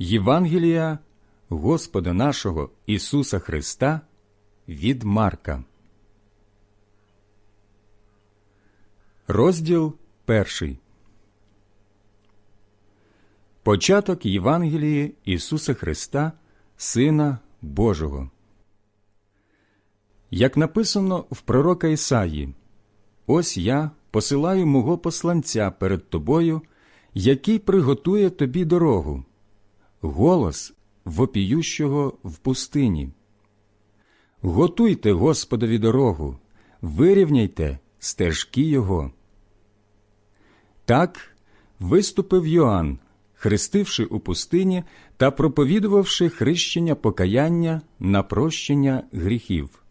Євангелія Господа нашого Ісуса Христа від Марка. Розділ перший. Початок Євангелії Ісуса Христа, Сина Божого. Як написано в пророка Ісаї, ось я посилаю мого посланця перед тобою, який приготує тобі дорогу, голос вопіющого в пустині. Готуйте Господові дорогу, вирівняйте стежки Його. Так виступив Йоанн, хрестивши у пустині та проповідувавши хрещення покаяння на прощення гріхів.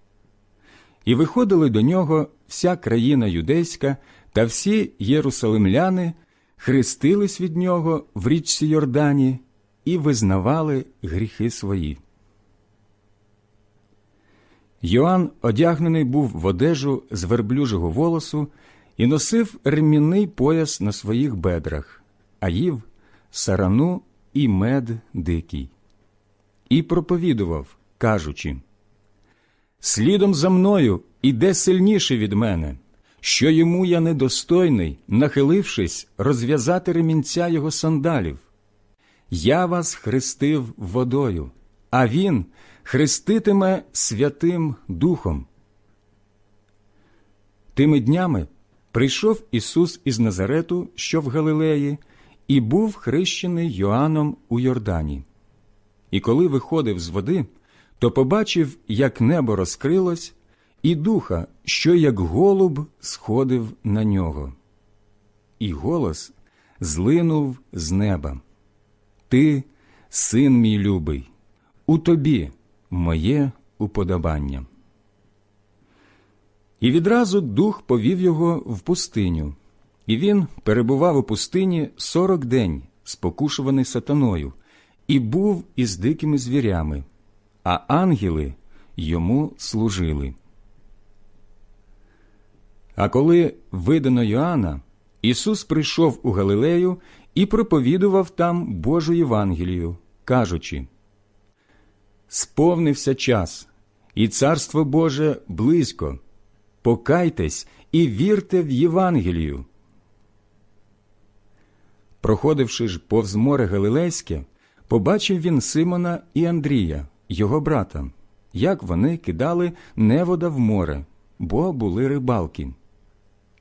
І виходили до нього вся країна юдейська та всі єрусалимляни, хрестились від нього в річці Йордані і визнавали гріхи свої. Йоанн одягнений був в одежу з верблюжого волосу і носив ремінний пояс на своїх бедрах, а їв сарану і мед дикий. І проповідував, кажучи Слідом за мною іде сильніше від мене, що йому я недостойний, нахилившись, розв'язати ремінця його сандалів. Я вас хрестив водою, а він хреститиме Святим Духом. Тими днями прийшов Ісус із Назарету, що в Галилеї, і був хрещений Йоанном у Йордані. І коли виходив з води, то побачив, як небо розкрилось, і духа, що як голуб сходив на нього. І голос злинув з неба. Ти, син мій любий, у тобі моє уподобання. І відразу дух повів його в пустиню, і він перебував у пустині сорок день, спокушуваний сатаною, і був із дикими звірями, а ангели йому служили. А коли видано Йоанна, Ісус прийшов у Галилею і проповідував там Божу Євангелію, кажучи Сповнився час, і Царство Боже близько. Покайтесь і вірте в Євангелію. Проходивши ж повз море Галилейське, побачив він Симона і Андрія, його брата, як вони кидали невода в море, бо були рибалки.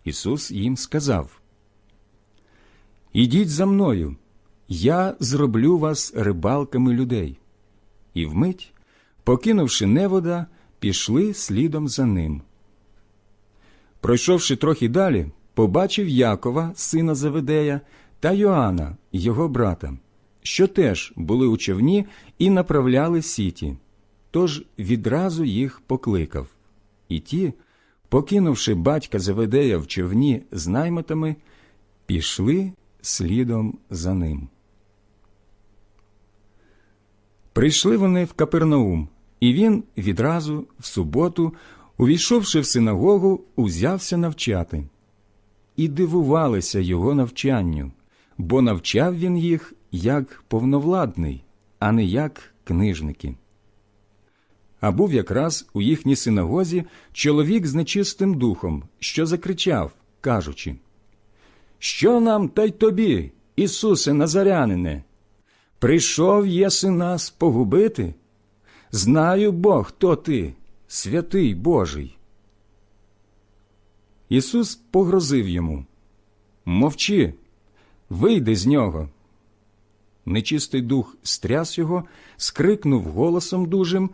Ісус їм сказав Ідіть за мною, я зроблю вас рибалками людей. І вмить, покинувши невода, пішли слідом за ним. Пройшовши трохи далі, побачив Якова, сина Заведея, та Йоанна, його брата, що теж були у човні і направляли сіті, тож відразу їх покликав. І ті, покинувши батька Заведея в човні з наймитами, пішли слідом за ним. Прийшли вони в Капернаум, і він відразу, в суботу, увійшовши в синагогу, узявся навчати. І дивувалися його навчанню, бо навчав він їх як повновладний, а не як книжники. А був якраз у їхній синагозі чоловік з нечистим духом, що закричав, кажучи Що нам та й тобі, Ісусе Назарянине? Прийшов єси нас погубити? Знаю Бог, хто ти, святий Божий. Ісус погрозив йому Мовчи, вийди з нього. Нечистий дух стряс його, скрикнув голосом дужим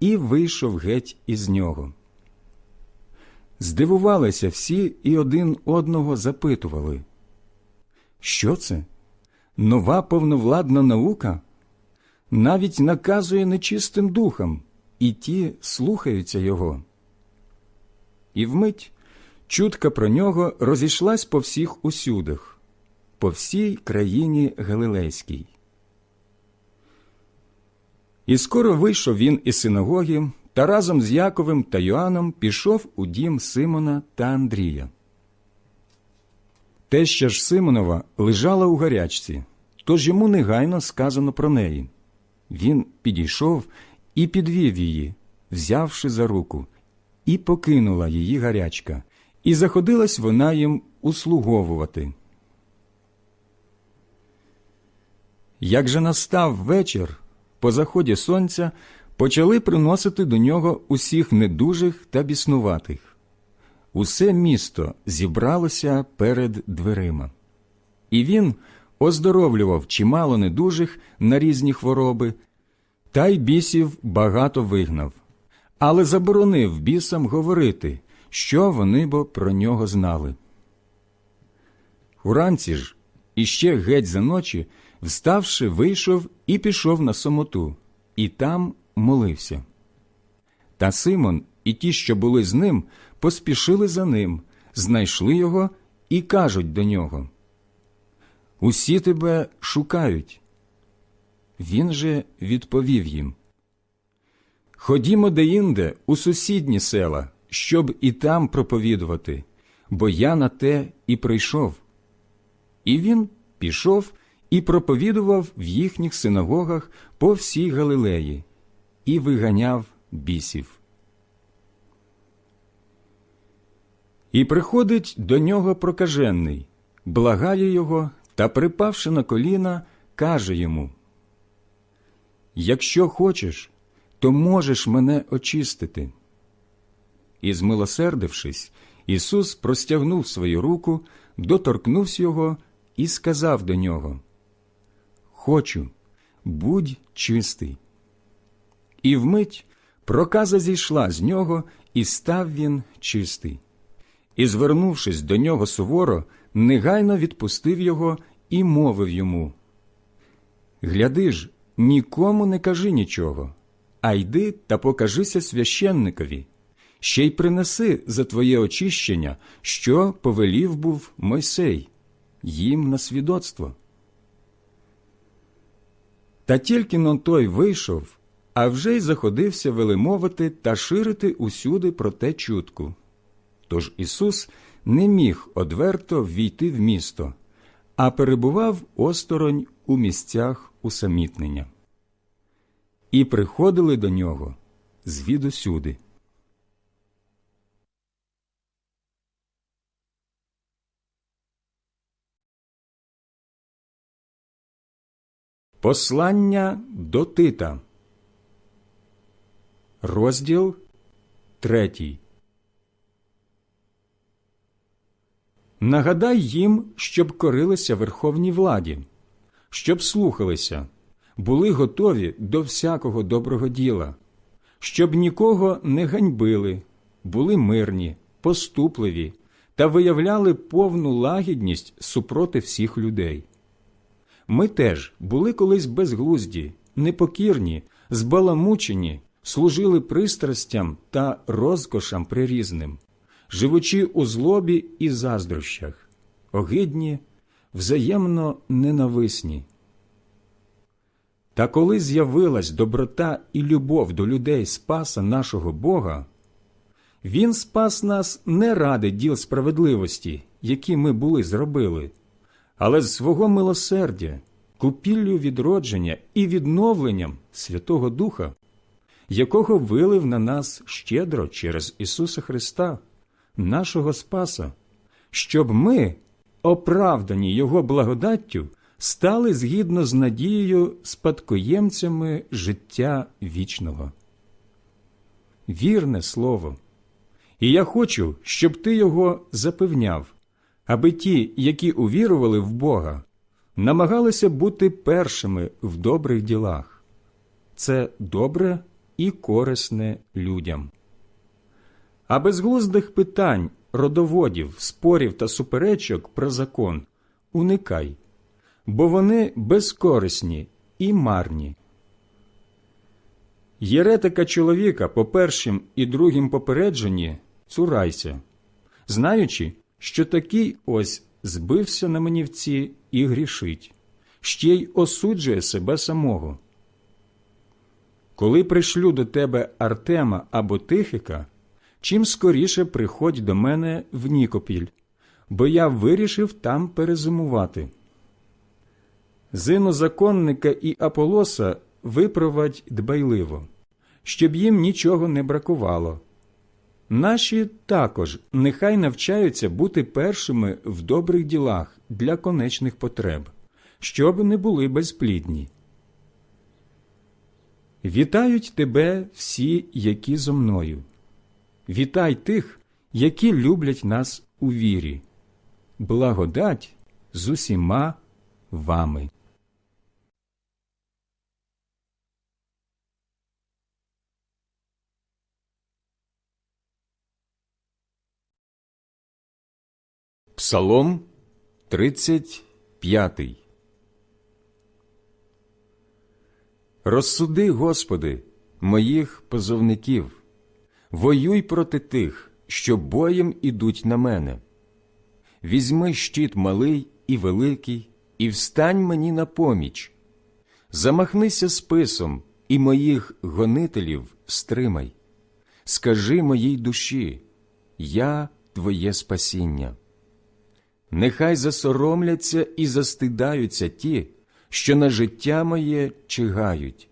і вийшов геть із нього. Здивувалися всі і один одного запитували, що це? Нова повновладна наука навіть наказує нечистим духам, і ті слухаються його. І вмить чутка про нього розійшлась по всіх усюдах, по всій країні Галилейській. І скоро вийшов він із синагоги та разом з Яковим та Йоанном пішов у дім Симона та Андрія. Теща ж Симонова лежала у гарячці, тож йому негайно сказано про неї. Він підійшов і підвів її, взявши за руку, і покинула її гарячка, і заходилась вона їм услуговувати. Як же настав вечір, по заході сонця почали приносити до нього усіх недужих та біснуватих. Усе місто зібралося перед дверима. І він оздоровлював чимало недужих на різні хвороби, та й бісів багато вигнав, але заборонив бісам говорити, що вони бо про нього знали. Уранці ж, іще геть за ночі, вставши, вийшов і пішов на самоту, і там молився. Та Симон і ті, що були з ним, поспішили за ним, знайшли його і кажуть до нього Усі тебе шукають. Він же відповів їм Ходімо деінде у сусідні села, щоб і там проповідувати, бо я на те і прийшов. І він пішов і проповідував в їхніх синагогах по всій Галилеї і виганяв бісів. І приходить до нього прокажений, благає його та, припавши на коліна, каже йому Якщо хочеш, то можеш мене очистити. І, змилосердившись, Ісус простягнув свою руку, доторкнувся його і сказав до нього Хочу, будь чистий. І вмить проказа зійшла з нього, і став він чистий. І, звернувшись до нього суворо, негайно відпустив його і мовив йому Гляди ж, нікому не кажи нічого, а йди та покажися священникові, ще й принеси за твоє очищення, що повелів був Мойсей, їм на свідоцтво. Та тільки но той вийшов, а вже й заходився велемовити та ширити усюди про те чутку. Тож Ісус не міг одверто ввійти в місто, а перебував осторонь у місцях усамітнення. І приходили до нього звідусюди. Послання до Тита, розділ третій. Нагадай їм, щоб корилися верховній владі, щоб слухалися, були готові до всякого доброго діла, щоб нікого не ганьбили, були мирні, поступливі та виявляли повну лагідність супроти всіх людей. Ми теж були колись безглузді, непокірні, збаламучені, служили пристрастям та розкошам прирізним, живучи у злобі і заздрощах, огидні, взаємно ненависні. Та коли з'явилась доброта і любов до людей Спаса нашого Бога, Він спас нас не ради діл справедливості, які ми були зробили, але з свого милосердя, купіллю відродження і відновленням Святого Духа, якого вилив на нас щедро через Ісуса Христа, нашого Спаса, щоб ми, оправдані Його благодаттю, стали згідно з надією спадкоємцями життя вічного. Вірне слово, і я хочу, щоб ти його запевняв аби ті, які увірували в Бога, намагалися бути першими в добрих ділах. Це добре і корисне людям. А безглуздих питань, родоводів, спорів та суперечок про закон уникай, бо вони безкорисні і марні. Єретика чоловіка по першим і другим попередженні цурайся, знаючи, що такий ось збився на манівці і грішить, ще й осуджує себе самого. Коли пришлю до тебе Артема або Тихика, чим скоріше приходь до мене в Нікопіль, бо я вирішив там перезимувати. Зинозаконника і Аполоса випровадь дбайливо, щоб їм нічого не бракувало. Наші також нехай навчаються бути першими в добрих ділах для конечних потреб, щоб не були безплідні. Вітають тебе всі, які зо мною. Вітай тих, які люблять нас у вірі. Благодать з усіма вами. Псалом 35 Розсуди, Господи, моїх позовників, воюй проти тих, що боєм ідуть на мене. Візьми щит малий і великий, і встань мені на поміч. Замахнися списом і моїх гонителів стримай. Скажи моїй душі, я твоє спасіння. Нехай засоромляться і застидаються ті, що на життя моє чигають,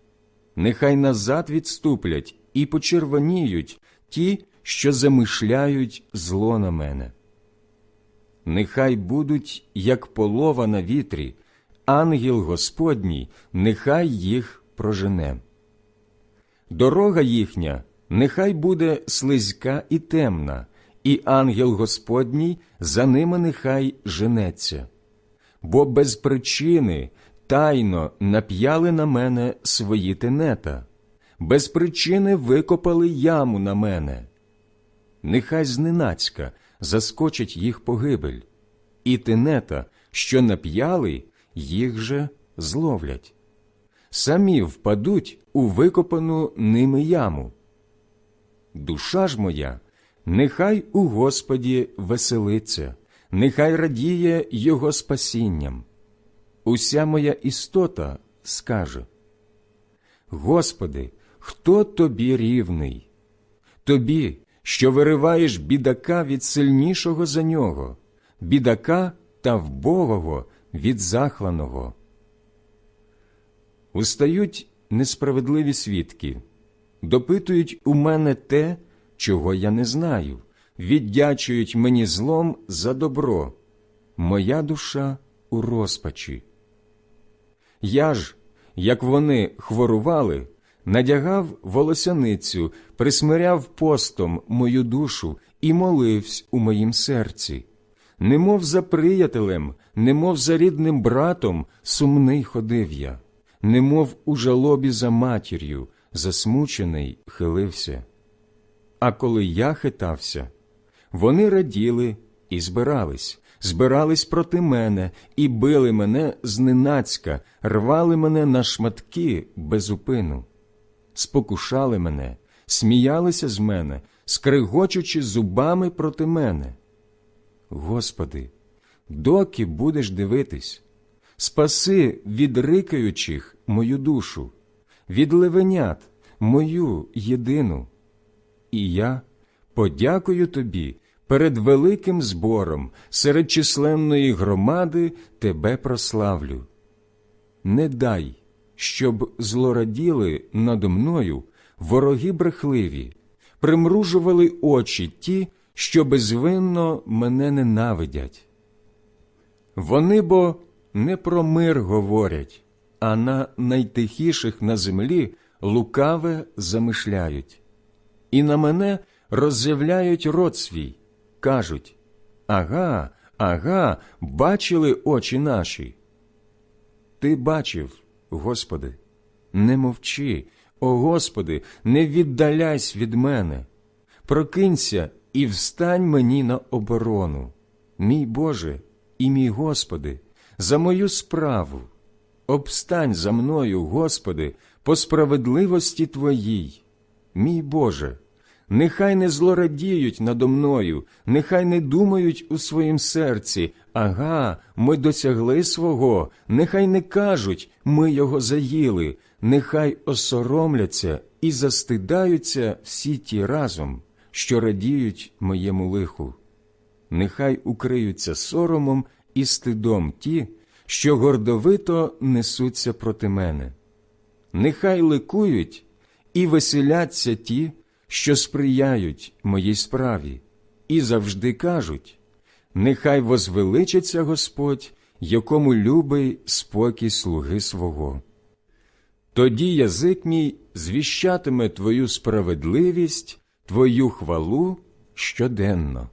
нехай назад відступлять і почервоніють ті, що замишляють зло на мене. Нехай будуть, як полова на вітрі, ангел Господній, нехай їх прожене. Дорога їхня нехай буде слизька і темна, і ангел Господній за ними нехай женеться. Бо без причини тайно нап'яли на мене свої тенета, без причини викопали яму на мене. Нехай зненацька заскочить їх погибель, і тенета, що нап'яли, їх же зловлять. Самі впадуть у викопану ними яму. Душа ж моя, нехай у Господі веселиться, нехай радіє Його спасінням. Уся моя істота скаже: Господи, хто тобі рівний? Тобі, що вириваєш бідака від сильнішого за нього, бідака та вбогого від захланого. Устають несправедливі свідки, допитують у мене те, чого я не знаю, віддячують мені злом за добро, моя душа у розпачі. Я ж, як вони хворували, надягав волосяницю, присмиряв постом мою душу і моливсь у моїм серці, немов за приятелем, немов за рідним братом сумний ходив я, немов у жалобі за матір'ю, засмучений хилився. А коли я хитався, вони раділи і збирались, збирались проти мене і били мене зненацька, рвали мене на шматки без упину, спокушали мене, сміялися з мене, скригочучи зубами проти мене. Господи, доки будеш дивитись, спаси від рикаючих мою душу, від левенят мою єдину. І я подякую тобі перед великим збором серед численної громади тебе прославлю. Не дай, щоб злораділи надо мною вороги брехливі, примружували очі ті, що безвинно мене ненавидять. Вони бо не про мир говорять, а на найтихіших на землі лукаве замишляють. І на мене роззявляють рот свій, кажуть Ага, ага, бачили очі наші. Ти бачив, Господи, не мовчи, о Господи, не віддаляйсь від мене. Прокинься і встань мені на оборону, мій Боже і мій Господи, за мою справу. Обстань за мною, Господи, по справедливості Твоїй, мій Боже. Нехай не злорадіють надо мною, нехай не думають у своїм серці, ага, ми досягли свого, нехай не кажуть, ми його заїли, нехай осоромляться і застидаються всі ті разом, що радіють моєму лиху. Нехай укриються соромом і стидом ті, що гордовито несуться проти мене. Нехай ликують і веселяться ті, що сприяють моїй справі, і завжди кажуть нехай возвеличиться Господь, якому любий спокій слуги свого. Тоді язик мій звіщатиме Твою справедливість, Твою хвалу щоденно.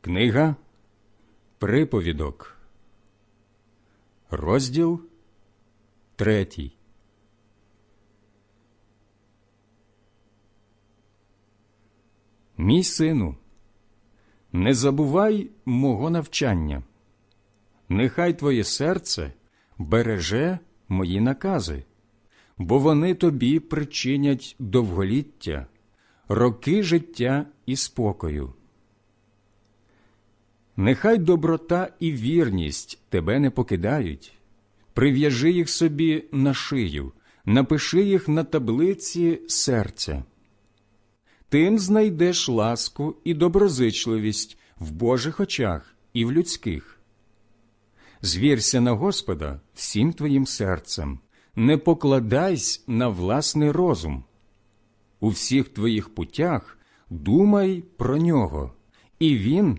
Книга Приповідок, розділ третій. Мій сину, не забувай мого навчання, нехай твоє серце береже мої накази, бо вони тобі причинять довголіття, роки життя і спокою. Нехай доброта і вірність тебе не покидають, прив'яжи їх собі на шию, напиши їх на таблиці серця. Тим знайдеш ласку і доброзичливість в Божих очах і в людських. Звірся на Господа всім твоїм серцем, не покладайся на власний розум. У всіх твоїх путях думай про нього, і він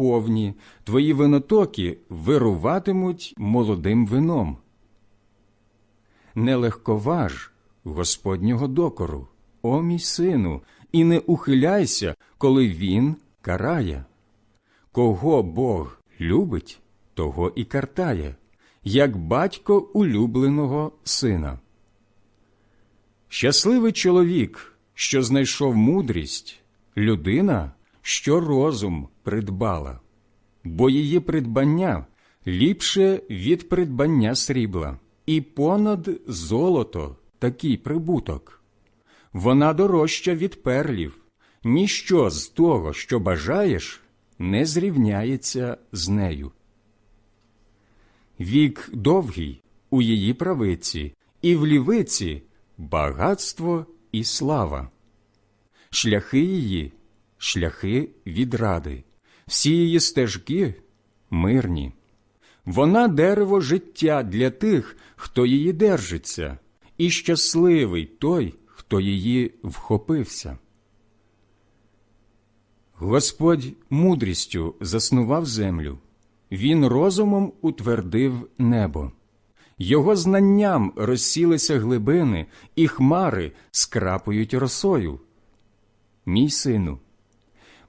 повні, твої винотоки вируватимуть молодим вином. Не легковаж Господнього докору, о мій сину, і не ухиляйся, коли він карає. Кого Бог любить, того і картає, як батько улюбленого сина. Щасливий чоловік, що знайшов мудрість, людина, що розум придбала, бо її придбання ліпше від придбання срібла, і понад золото такий прибуток. Вона дорожча від перлів, ніщо з того, що бажаєш, не зрівняється з нею. Вік довгий у її правиці, і в лівиці багатство і слава. Шляхи її шляхи відради, всі її стежки мирні. Вона дерево життя для тих, хто її держиться, і щасливий той, хто її вхопився. Господь мудрістю заснував землю, Він розумом утвердив небо. Його знанням розсілися глибини, і хмари скрапують росою. Мій сину,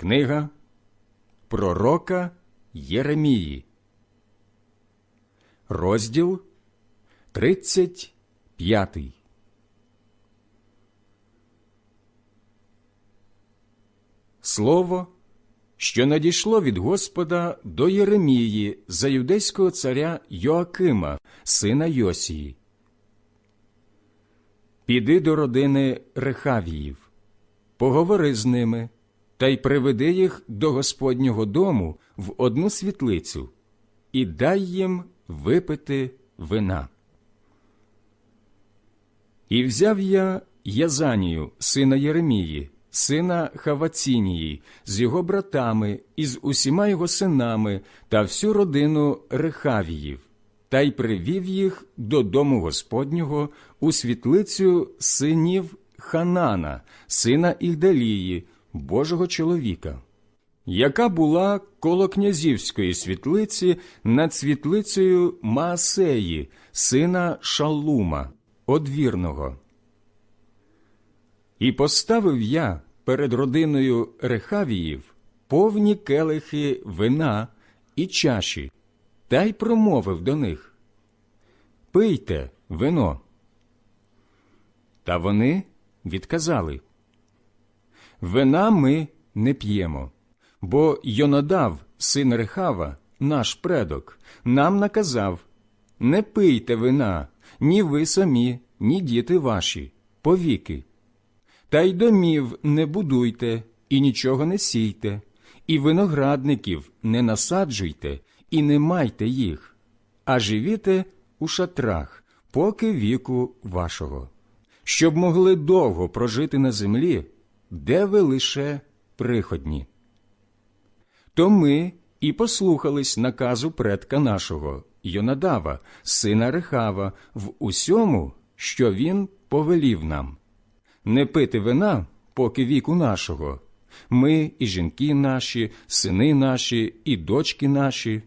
Книга Пророка Єремії, розділ 35. Слово, що надійшло від Господа до Єремії за юдейського царя Йоакима, сина Йосії. Піди до родини Рехавіїв, поговори з ними та й приведи їх до Господнього дому в одну світлицю, і дай їм випити вина. І взяв я Язанію, сина Єремії, сина Хавацінії, з його братами і з усіма його синами та всю родину Рехавіїв, та й привів їх до дому Господнього у світлицю синів Ханана, сина Ігдалії, Божого чоловіка, яка була коло князівської світлиці над світлицею Маасеї, сина Шалума, одвірного. І поставив я перед родиною Рехавіїв повні келихи вина і чаші, та й промовив до них Пийте вино. Та вони відказали Вина ми не п'ємо, бо Йонадав, син Рехава, наш предок, нам наказав не пийте вина, ні ви самі, ні діти ваші, повіки. Та й домів не будуйте, і нічого не сійте, і виноградників не насаджуйте, і не майте їх, а живіте у шатрах, поки віку вашого, щоб могли довго прожити на землі де ви лише приходні. То ми і послухались наказу предка нашого, Йонадава, сина Рехава, в усьому, що він повелів нам не пити вина, поки віку нашого, ми і жінки наші, сини наші, і дочки наші,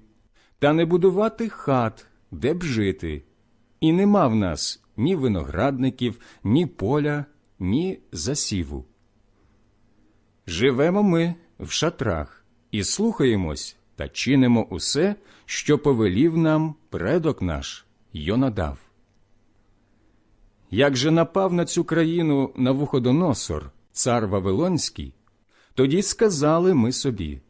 та не будувати хат, де б жити, і нема в нас ні виноградників, ні поля, ні засіву. Живемо ми в шатрах і слухаємось та чинимо усе, що повелів нам предок наш Йонадав. Як же напав на цю країну Навуходоносор, цар Вавилонський, тоді сказали ми собі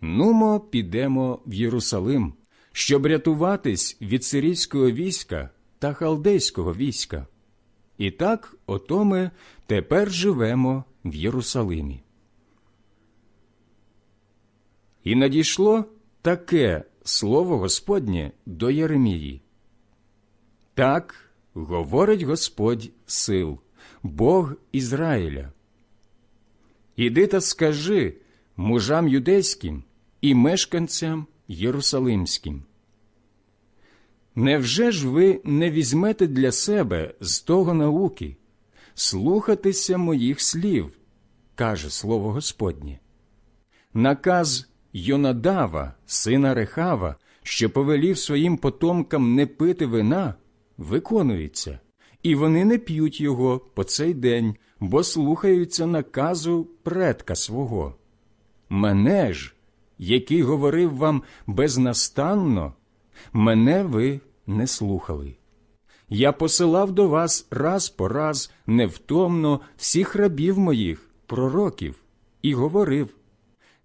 Нумо, підемо в Єрусалим, щоб рятуватись від сирійського війська та халдейського війська. І так, ото ми тепер живемо в Єрусалимі. І надійшло таке слово Господнє до Єремії. Так говорить Господь сил, Бог Ізраїля. Іди та скажи мужам юдейським і мешканцям Єрусалимським. Невже ж ви не візьмете для себе з того науки, слухатися моїх слів, каже слово Господнє? Наказ Йонадава, сина Рехава, що повелів своїм потомкам не пити вина, виконується, і вони не п'ють його по цей день, бо слухаються наказу предка свого. Мене ж, який говорив вам безнастанно, мене ви не слухали. Я посилав до вас раз по раз невтомно всіх рабів моїх, пророків, і говорив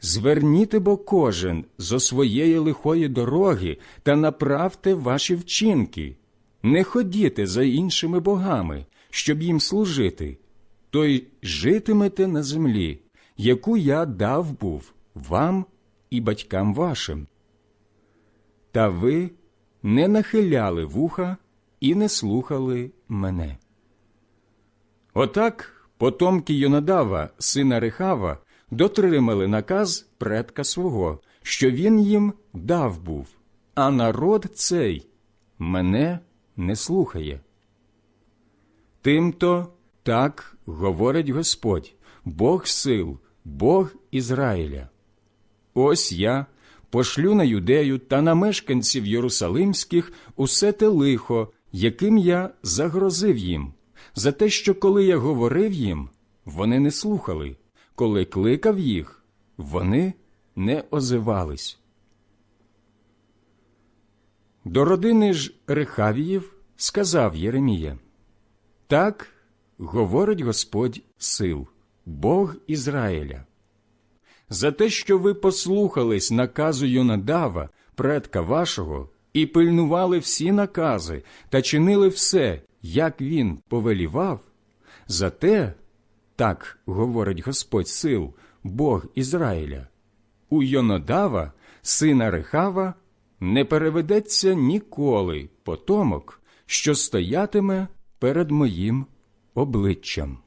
Зверніте бо кожен зо своєї лихої дороги та направте ваші вчинки, не ходіте за іншими богами, щоб їм служити, то й житимете на землі, яку я дав був вам і батькам вашим. Та ви не нахиляли вуха і не слухали мене. Отак потомки Йонадава, сина Рехава, дотримали наказ предка свого, що він їм дав був, а народ цей мене не слухає. Тимто так говорить Господь, Бог сил, Бог Ізраїля. Ось я пошлю на юдею та на мешканців Єрусалимських усе те лихо, яким я загрозив їм, за те, що коли я говорив їм, вони не слухали, коли кликав їх, вони не озивались. До родини ж Рехавіїв сказав Єремія, так говорить Господь сил, Бог Ізраїля. За те, що ви послухались наказу Йонадава, предка вашого, і пильнували всі накази та чинили все, як він повелівав, за те, так говорить Господь сил, Бог Ізраїля, у Йонодава, сина Рехава, не переведеться ніколи потомок, що стоятиме перед моїм обличчям.